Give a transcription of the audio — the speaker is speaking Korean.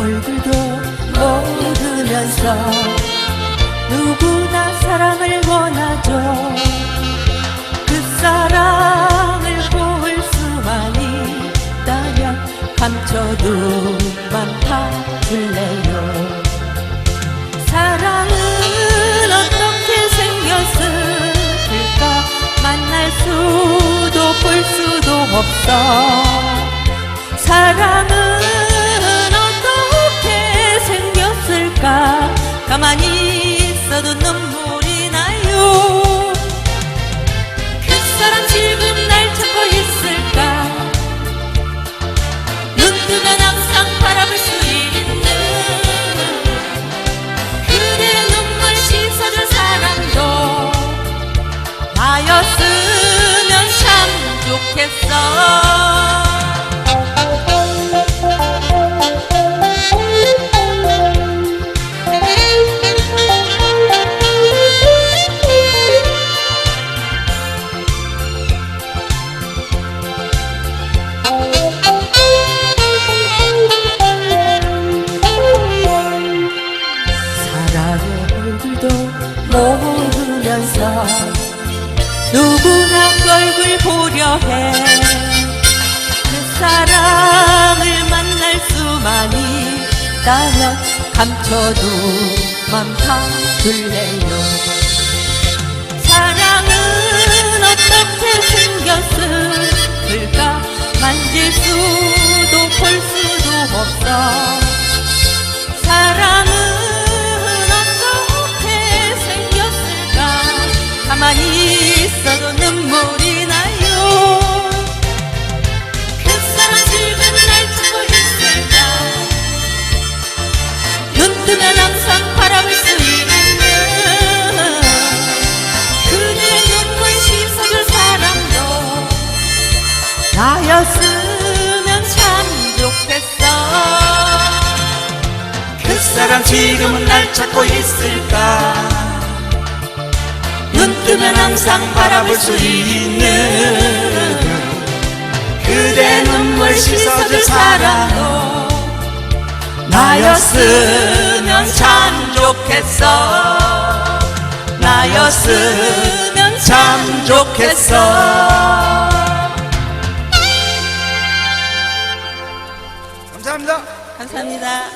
얼굴도 모르면서 누구나 사랑을 원하죠. 그 사랑을 볼 수만 있다면 감춰둔 맘 파줄래요 수 참좋 누구나 그 얼굴 보려 해. 그 사랑을 만날 수만 있다면 감춰둔 맘 파둘래요. 사랑 가만히 있어도 눈물이 나요. 그 사람 지금 날 찾고 있을까? 눈 뜨면 항상 바라볼 수 있는 그대의 눈물 씻어줄 사람도 나였으면 참 좋겠어. 그 사람 지금은 날 찾고 있을까? 눈 뜨면 항상 바라볼 수 있는 그대 눈물 씻어줄 사람 나였으면 참 좋겠어. 나였으면 참 좋겠어. 감사합니다. 감사합니다.